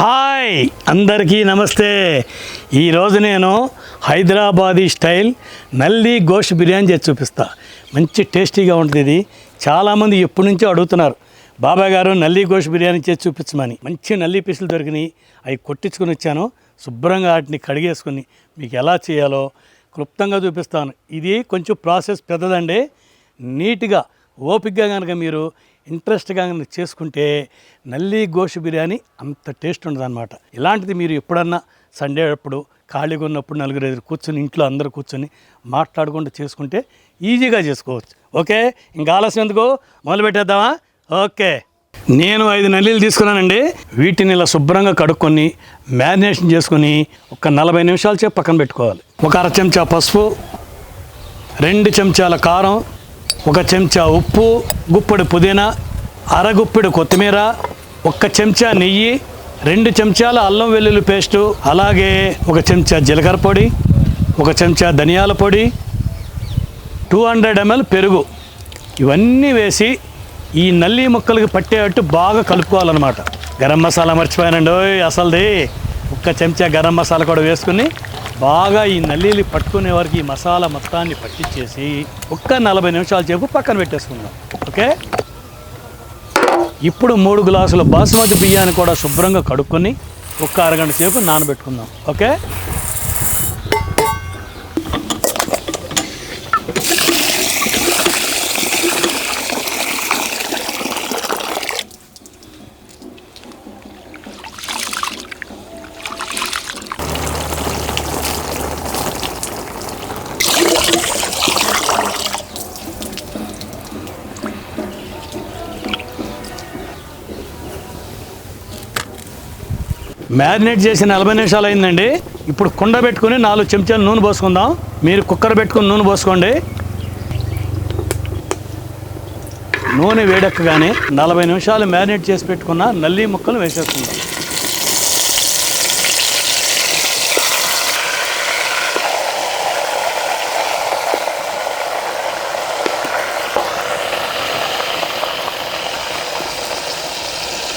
Hi అందరికీ నమస్తే. ఈరోజు నేను హైదరాబాదీ స్టైల్ నల్లి గోష్ బిర్యానీ చేసి చూపిస్తా. మంచి టేస్టీగా ఉంటుంది ఇది. చాలామంది ఎప్పటి నుంచో అడుగుతున్నారు బాబాయ్ గారు నల్లి గోష్ బిర్యానీ చేసి చూపించమని. మంచి నల్లి పీసులు దొరికినాయి. అవి కొట్టించుకుని వచ్చాను శుభ్రంగా వాటిని కడిగేసుకొని మీకు ఎలా చేయాలో క్లుప్తంగా చూపిస్తాను. ఇది కొంచెం ప్రాసెస్ పెద్దదండి. నీట్గా ఓపికగా కనుక మీరు ఇంట్రెస్ట్గా చేసుకుంటే నల్లి గోషు బిర్యానీ అంత టేస్ట్ ఉండదు అనమాట ఇలాంటిది మీరు ఎప్పుడన్నా సండే అప్పుడు ఖాళీగా ఉన్నప్పుడు నలుగురు ఎదురు కూర్చొని ఇంట్లో అందరూ కూర్చొని మాట్లాడుకుంటూ చేసుకుంటే ఈజీగా చేసుకోవచ్చు. ఓకే? ఇంకా ఆలస్యం ఎందుకు? మొదలు పెట్టేద్దామా? ఓకే. నేను ఐదు నల్లీలు తీసుకున్నానండి. వీటిని ఇలా శుభ్రంగా కడుక్కొని మ్యారినేషన్ చేసుకొని ఒక నలభై నిమిషాల సేపు పక్కన పెట్టుకోవాలి. ఒక అర చెంచా పసుపు రెండు చెంచాల కారం ఒక చెంచా ఉప్పు గుప్పెడు పుదీనా అరగుప్పెడు కొత్తిమీర ఒక్క చెంచా నెయ్యి రెండు చెంచాల అల్లం వెల్లుల్లి పేస్టు అలాగే ఒక చెంచా జీలకర్ర పొడి ఒక చెంచా ధనియాల పొడి టూ హండ్రెడ్ ఎంఎల్ పెరుగు. ఇవన్నీ వేసి ఈ నల్లి ముక్కలకి పట్టేటట్టు బాగా కలుపుకోవాలన్నమాట. గరం మసాలా మర్చిపోయానండి ఓయ్ అసలుది. ఒక్క చెంచా గరం మసాలా కూడా వేసుకుని బాగా ఈ నల్లీలు పట్టుకునే వరకు ఈ మసాలా మొత్తాన్ని పట్టించేసి ఒక్క నలభై నిమిషాల సేపు పక్కన పెట్టేసుకుందాం. ఓకే? ఇప్పుడు మూడు గ్లాసుల బాస్మతి బియ్యాన్ని కూడా శుభ్రంగా కడుక్కొని ఒక్క అరగంట సేపు నానబెట్టుకుందాం. ఓకే? మ్యారినేట్ చేసి నలభై నిమిషాలు అయిందండి. ఇప్పుడు కుండ పెట్టుకుని నాలుగు చెంచాలు నూనె పోసుకుందాం. మీరు కుక్కర్ పెట్టుకుని నూనె పోసుకోండి. నూనె వేడెక్కగానే నలభై నిమిషాలు మ్యారినేట్ చేసి పెట్టుకున్న నల్లి ముక్కలు వేసేసుకుందాం.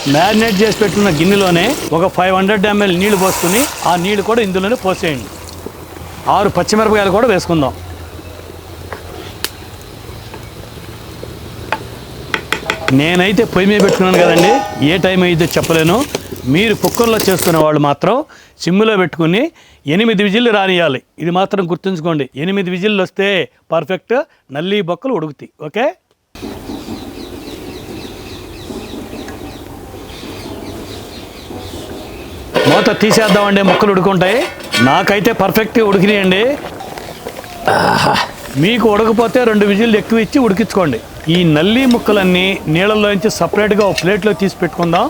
మ్యారినేట్ చేసి పెట్టుకున్న గిన్నెలోనే ఒక ఫైవ్ హండ్రెడ్ ఎంఎల్ నీళ్ళు పోసుకుని ఆ నీళ్ళు కూడా ఇందులోనే పోసేయండి ఆరు పచ్చిమిరపకాయలు కూడా వేసుకుందాం. నేనైతే పొయ్యి మీద పెట్టుకున్నాను కదండి ఏ టైం అయితే చెప్పలేను. మీరు కుక్కర్లో చేసుకునే వాళ్ళు మాత్రం సిమ్లో పెట్టుకుని ఎనిమిది విజిల్లు రానియాలి. ఇది మాత్రం గుర్తుంచుకోండి ఎనిమిది విజిల్లు వస్తే పర్ఫెక్ట్ నల్లి బొక్కలు ఉడుకుతాయి. ఓకే? మూత తీసేద్దామండి ముక్కలు ఉడుకుంటాయి. నాకైతే పర్ఫెక్ట్గా ఉడికినాయండి. మీకు ఉడకపోతే రెండు విజిల్లు ఎక్కువ ఇచ్చి ఉడికించుకోండి. ఈ నల్లి ముక్కలన్నీ నీళ్ళల్లోంచి సపరేట్గా ఒక ప్లేట్లో తీసి పెట్టుకుందాం.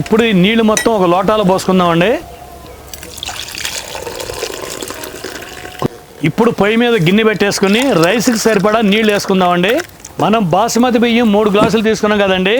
ఇప్పుడు ఈ నీళ్ళు మొత్తం ఒక లోటాలో పోసుకుందామండి. ఇప్పుడు పొయ్యి మీద గిన్నె పెట్టేసుకుని రైస్కి సరిపడా నీళ్ళు వేసుకుందామండి. మనం బాస్మతి బియ్యం మూడు గ్లాసులు తీసుకున్నాం కదండి.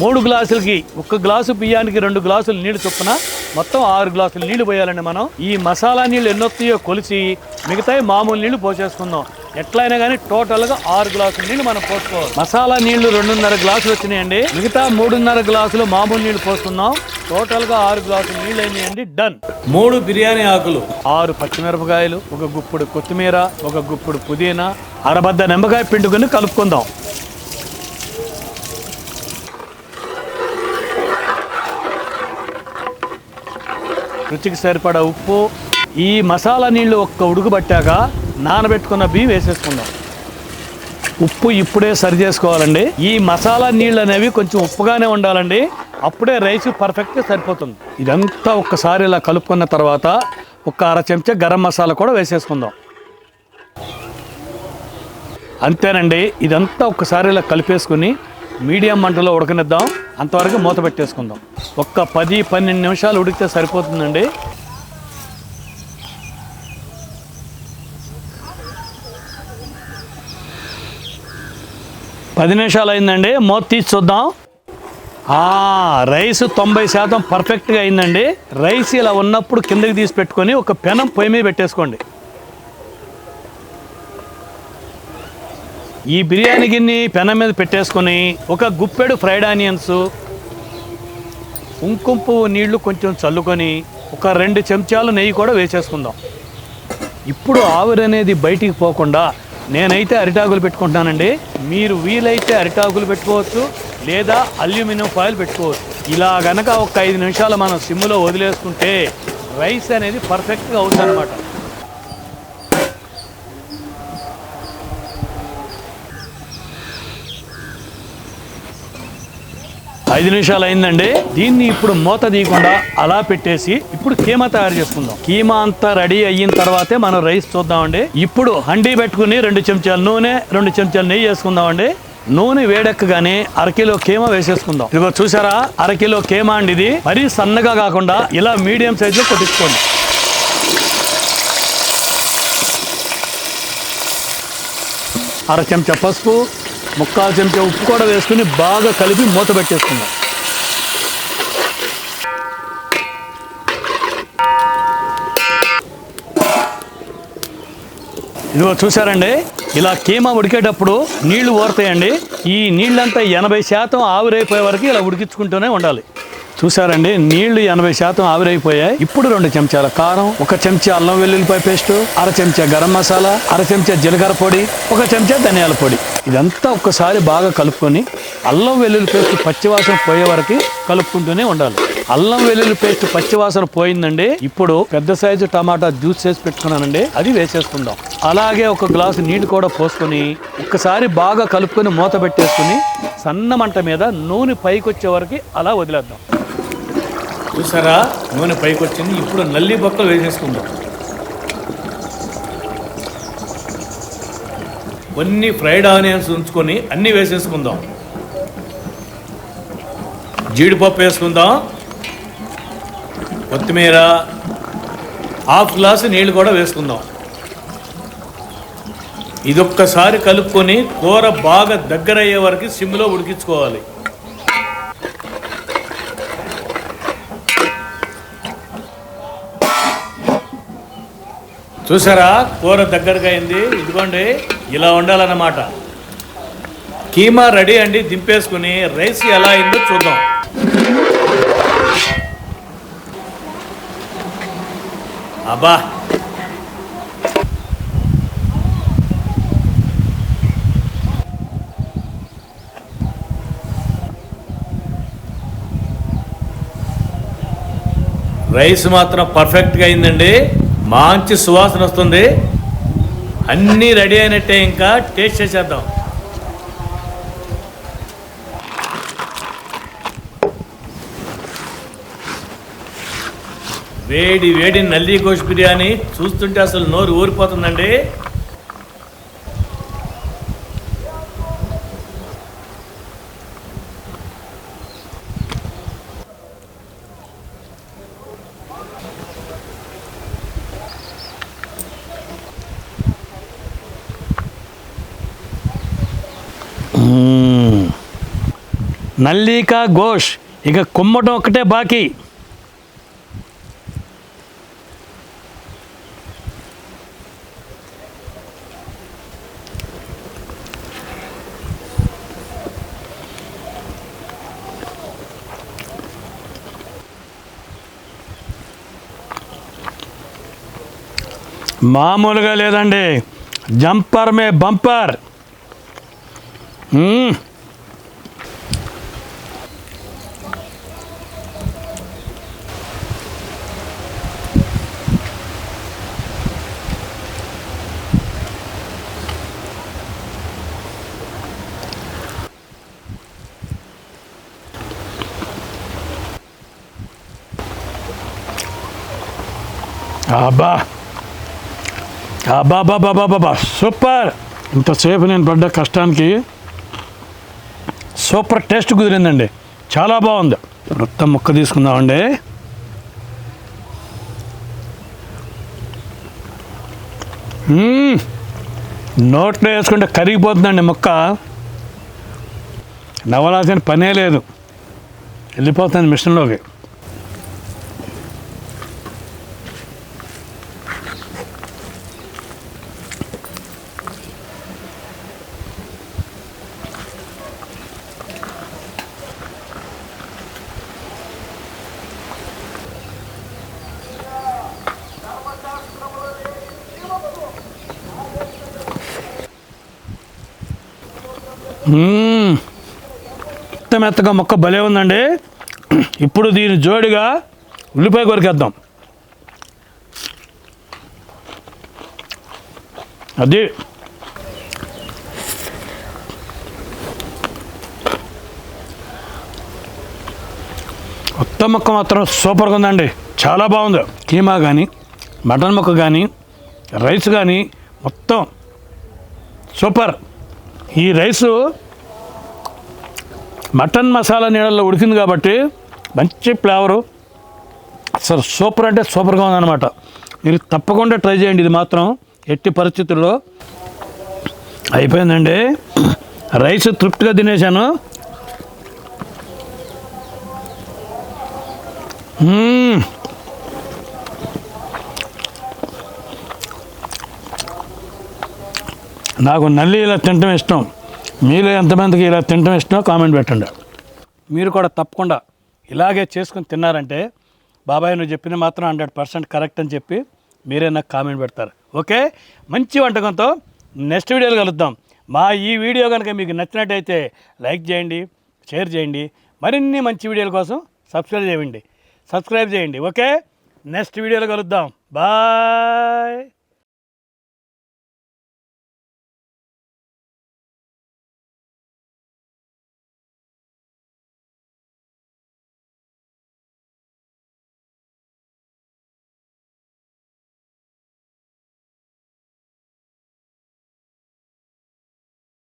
మూడు గ్లాసులకి ఒక గ్లాసు బియ్యానికి రెండు గ్లాసులు నీళ్ళు చొప్పున మొత్తం ఆరు గ్లాసులు నీళ్ళు పోయాలండి మనం. ఈ మసాలా నీళ్ళు ఎన్నొస్తాయో కొలిసి మిగతాయి మామూలు నీళ్ళు పోసేసుకుందాం. ఎట్లయినా కానీ టోటల్గా ఆరు గ్లాసులు నీళ్ళు మనం పోసుకోవాలి. మసాలా నీళ్ళు రెండున్నర గ్లాసులు వచ్చినాయండి. మిగతా మూడున్నర గ్లాసులు మామూలు నీళ్ళు పోసుకుందాం. టోటల్గా ఆరు గ్లాసులు నీళ్ళు అయినాయండి. డన్ మూడు బిర్యానీ ఆకులు. ఆరు పచ్చిమిరపకాయలు ఒక గుప్పుడు కొత్తిమీర ఒక గుప్పుడు పుదీనా అరబద్ద నిమ్మకాయ పిండుకొని కలుపుకుందాం. రుచికి సరిపడా ఉప్పు ఈ మసాలా నీళ్ళు ఒక్క ఉడుకుబట్టాక నానబెట్టుకున్న బియ్యం వేసేసుకుందాం. ఉప్పు ఇప్పుడే సరి చేసుకోవాలండి. ఈ మసాలా నీళ్ళు అనేవి కొంచెం ఉప్పుగానే ఉండాలండి. అప్పుడే రైస్ పర్ఫెక్ట్గా సరిపోతుంది. ఇదంతా ఒక్కసారి ఇలా కలుపుకున్న తర్వాత ఒక అర చెంచా గరం మసాలా కూడా వేసేసుకుందాం. అంతేనండి. ఇదంతా ఒక్కసారి ఇలా కలిపేసుకుని మీడియం మంటలో ఉడకనిద్దాం. అంతవరకు మూత పెట్టేసుకుందాం. ఒక్క పది పన్నెండు నిమిషాలు ఉడికితే సరిపోతుందండి. పది నిమిషాలు అయిందండి. మూత తీసి చూద్దాం. రైస్ తొంభై శాతం పర్ఫెక్ట్గా అయిందండి. రైస్ ఇలా ఉన్నప్పుడు కిందకి తీసి పెట్టుకొని ఒక పెనం పొయ్యి మీద పెట్టేసుకోండి. ఈ బిర్యానీ గిన్నె పెనం మీద పెట్టేసుకొని ఒక గుప్పెడు ఫ్రైడ్ ఆనియన్స్ కుంకుమ పువ్వు నీళ్ళు కొంచెం చల్లుకొని ఒక రెండు చెంచాలు నెయ్యి కూడా వేసేసుకుందాం. ఇప్పుడు ఆవిరి అనేది బయటికి పోకుండా నేనైతే అరిటాకులు పెట్టుకుంటున్నానండి మీరు వీలైతే అరిటాకులు పెట్టుకోవచ్చు లేదా అల్యూమినియం ఫాయిల్ పెట్టుకోవచ్చు. ఇలా గనక ఒక ఐదు నిమిషాలు మనం సిమ్లో వదిలేసుకుంటే రైస్ అనేది పర్ఫెక్ట్గా అవుతుంది ఐదు నిమిషాలు అయిందండి దీన్ని ఇప్పుడు మూత తీయకుండా అలా పెట్టేసి ఇప్పుడు కీమా తయారు చేసుకుందాం. కీమా అంతా రెడీ అయిన తర్వాతే మనం రైస్ చూద్దామండి. ఇప్పుడు హండీ పెట్టుకుని రెండు చెంచాలు నూనె రెండు చెంచాలు నెయ్యి వేసుకుందామండి. నూనె వేడెక్కగానే అరకిలో కీమా వేసేసుకుందాం. ఇదిగో చూసారా? అరకిలో కేమ అండి ఇది. మరీ సన్నగా కాకుండా ఇలా మీడియం సైజులో కొట్టించుకోండి. అర చెంచా పసుపు ముక్కాలు చెంచా ఉప్పు కూడా వేసుకుని బాగా కలిపి మూత పెట్టేసుకుందాం. ఇదిగో చూసారండి ఇలా కీమా ఉడికేటప్పుడు నీళ్ళు ఊరతాయండి ఈ నీళ్ళంతా ఎనభై శాతం ఆవిరైపోయే వరకు ఇలా ఉడికించుకుంటూనే ఉండాలి. చూసారండి నీళ్ళు ఎనభై శాతం ఆవిరైపోయాయి. ఇప్పుడు రెండు చెంచాల కారం ఒక చెంచా అల్లం వెల్లుల్లిపాయ పేస్ట్ అర చెంచా గరం మసాలా అర చెంచా జీలకర్ర పొడి ఒక చెంచా ధనియాల పొడి. ఇదంతా ఒక్కసారి బాగా కలుపుకొని అల్లం వెల్లుల్లి పేస్ట్ పచ్చివాసన పోయే వరకు కలుపుకుంటూనే ఉండాలి. అల్లం వెల్లుల్లి పేస్ట్ పచ్చివాసన పోయిందండి. ఇప్పుడు పెద్ద సైజు టమాటా జ్యూస్ చేసి పెట్టుకున్నానండి. అది వేసేసుకుందాం. అలాగే ఒక గ్లాసు నీళ్ళు కూడా పోసుకొని ఒక్కసారి బాగా కలుపుకొని మూత పెట్టేసుకుని సన్న మంట మీద నూనె పైకి వచ్చే వరకు అలా వదిలేద్దాం. చూసారా? నూనె పైకి వచ్చింది ఇప్పుడు నల్లి బొక్కలు వేసేసుకుందాం. కొన్ని ఫ్రైడ్ ఆనియన్స్ ఉంచుకొని అన్నీ వేసేసుకుందాం. జీడిపప్పు వేసుకుందాం. కొత్తిమీర హాఫ్ గ్లాసు నీళ్ళు కూడా వేసుకుందాం. ఇదొక్కసారి కలుపుకొని కూర బాగా దగ్గర అయ్యే వరకు సిమ్లో ఉడికించుకోవాలి. చూసారా? కూర దగ్గరగా అయింది. ఇదిగోండి ఇలా ఉండాలన్నమాట. కీమా రెడీ అండి దింపేసుకుని రైస్ ఎలా అయిందో చూద్దాం. అబ్బా! రైస్ మాత్రం పర్ఫెక్ట్గా అయిందండి. మంచి సువాసన వస్తుంది. అన్నీ రెడీ అయినట్టే ఇంకా టేస్ట్ చేసేద్దాం. వేడి వేడి నల్లి గోష్ బిర్యానీ చూస్తుంటే అసలు నోరు ఊరిపోతుందండి. నల్లిక ఘోష్. ఇక కుమ్మటం ఒక్కటే బాకీ. మామూలుగా లేదండి. జంపర్ మే బంపర్. మ్మ్. అబ్బా అబ్బా బాబా బాబా సూపర్ ఇంతసేపు నేను పడ్డ కష్టానికి సూపర్ టేస్ట్ కుదిరిందండి. చాలా బాగుంది. మొత్తం ముక్క తీసుకుందామండి. నోట్లో వేసుకుంటే కరిగిపోతుందండి ముక్క. నవ్వలాల్సిన పనే లేదు. వెళ్ళిపోతుంది మిషన్లోకి. మెత్త మెత్తగా మొక్క భలే ఉందండి. ఇప్పుడు దీని జోడిగా ఉల్లిపాయ కొరికేద్దాం. అది. కొత్త మొక్క మాత్రం సూపర్గా ఉందండి. చాలా బాగుంది. కీమా కానీ మటన్ ముక్క కానీ రైస్ కానీ మొత్తం సూపర్. ఈ రైసు మటన్ మసాలా నీళ్ళల్లో ఉడికింది కాబట్టి మంచి ఫ్లేవరు. అసలు సూపర్ అంటే సూపర్గా ఉందన్నమాట. మీరు తప్పకుండా ట్రై చేయండి ఇది మాత్రం ఎట్టి పరిస్థితుల్లో. అయిపోయిందండి. రైస్ తృప్తిగా తినేసాను Mmm. నాకు నల్లి ఇలా తినటం ఇష్టం. మీలో ఎంతమందికి ఇలా తినటం ఇష్టమో కామెంట్ పెట్టండి. మీరు కూడా తప్పకుండా ఇలాగే చేసుకుని తిన్నారంటే బాబాయ్ నువ్వు చెప్పింది మాత్రం హండ్రెడ్ పర్సెంట్ కరెక్ట్ అని చెప్పి మీరే నాకు కామెంట్ పెడతారు. ఓకే? మంచి వంటకంతో నెక్స్ట్ వీడియోలు కలుద్దాం. మా ఈ వీడియో కనుక మీకు నచ్చినట్టయితే లైక్ చేయండి షేర్ చేయండి మరిన్ని మంచి వీడియోల కోసం సబ్స్క్రైబ్ చేయండి. సబ్స్క్రైబ్ చేయండి. ఓకే? నెక్స్ట్ వీడియోలో కలుద్దాం. బాయ్!